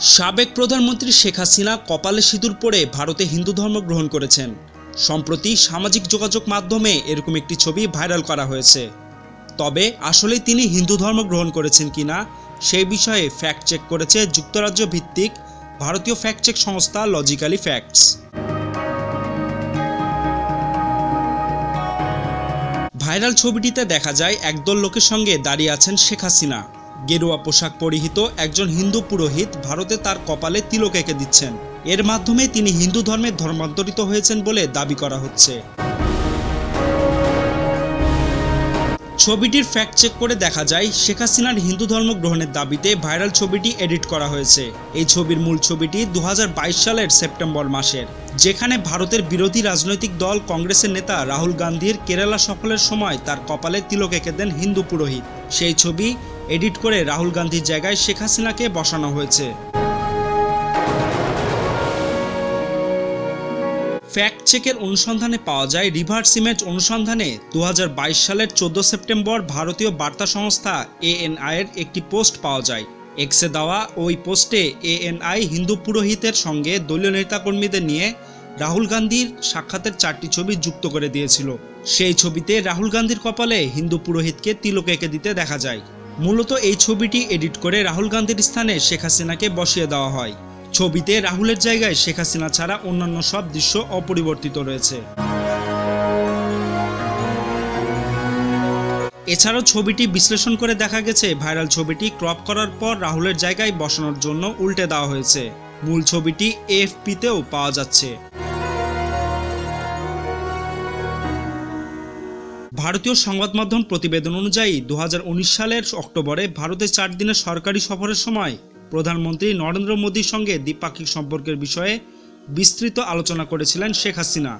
সাবেক প্রধানমন্ত্রী শেখ হাসিনা কপালে সিঁদুর পরে ভারতে হিন্দু ধর্ম গ্রহণ করেছেন। সম্প্রতি সামাজিক যোগাযোগ মাধ্যমে এরকম একটি ছবি ভাইরাল করা হয়েছে। তবে আসলে তিনি হিন্দু ধর্ম গ্রহণ করেছেন কিনা সেই বিষয়ে ফ্যাক্ট চেক করেছে যুক্তরাজ্য ভিত্তিক ভারতীয় ফ্যাক্ট চেক সংস্থা লজিক্যালি ফ্যাক্টস ভাইরাল ছবিটিতে দেখা যায়, একদল লোকের সঙ্গে দাঁড়িয়ে আছেন শেখ হাসিনা। গেরুয়া পোশাক পরিহিত একজন হিন্দু পুরোহিত ভারতে তার কপালে তিলক এঁকে দিচ্ছেন। এর মাধ্যমে তিনি হিন্দু ধর্মে ধর্মান্তরিত হয়েছেন বলে দাবি করা হচ্ছে। ছবিটির ফ্যাক্ট চেক করে দেখা যায়, শেখ হাসিনার হিন্দু ধর্ম গ্রহণের দাবিতে ভাইরাল ছবিটি এডিট করা হয়েছে। এই ছবির মূল ছবিটি দু হাজার বাইশ সালের সেপ্টেম্বর মাসের, যেখানে ভারতের বিরোধী রাজনৈতিক দল কংগ্রেসের নেতা রাহুল গান্ধীর কেরালা সফরের সময় তার কপালে তিলক এঁকে দেন হিন্দু পুরোহিত। সেই ছবি এডিট করে রাহুল গান্ধীর জায়গায় শেখ হাসিনাকে বসানো হয়েছে। ফ্যাক্ট চেকের অনুসন্ধানে পাওয়া যায়, রিভার্স ইমেজ অনুসন্ধানে দু হাজার বাইশ সালের চোদ্দ সেপ্টেম্বর ভারতীয় বার্তা সংস্থা এএনআই এর একটি পোস্ট পাওয়া যায়। এক্সে দেওয়া ওই পোস্টে এএনআই হিন্দু পুরোহিতের সঙ্গে দলীয় নেতাকর্মীদের নিয়ে রাহুল গান্ধীর সাক্ষাতের চারটি ছবি যুক্ত করে দিয়েছিল। সেই ছবিতে রাহুল গান্ধীর কপালে হিন্দু পুরোহিতকে তিলক এঁকে দিতে দেখা যায়। মূলত এই ছবিটি এডিট করে রাহুল গান্ধীর স্থানে শেখ হাসিনাকে বসিয়ে দেওয়া হয়। ছবিতে রাহুলের জায়গায় শেখ হাসিনা ছাড়া অন্যান্য সব দৃশ্য অপরিবর্তিত রয়েছে। এছাড়াও ছবিটি বিশ্লেষণ করে দেখা গেছে, ভাইরাল ছবিটি ক্রপ করার পর রাহুলের জায়গায় বসানোর জন্য উল্টে দেওয়া হয়েছে। মূল ছবিটি এএফপিতেও পাওয়া যাচ্ছে। ভারতীয় সংবাদ মাধ্যম প্রতিবেদন অনুযায়ী দু হাজার উনিশ সালের অক্টোবরে ভারতে চার দিনের সরকারি সফরের সময় প্রধানমন্ত্রী নরেন্দ্র মোদীর সঙ্গে দ্বিপাক্ষিক সম্পর্কের বিষয়ে বিস্তৃত আলোচনা করেছিলেন শেখ হাসিনা।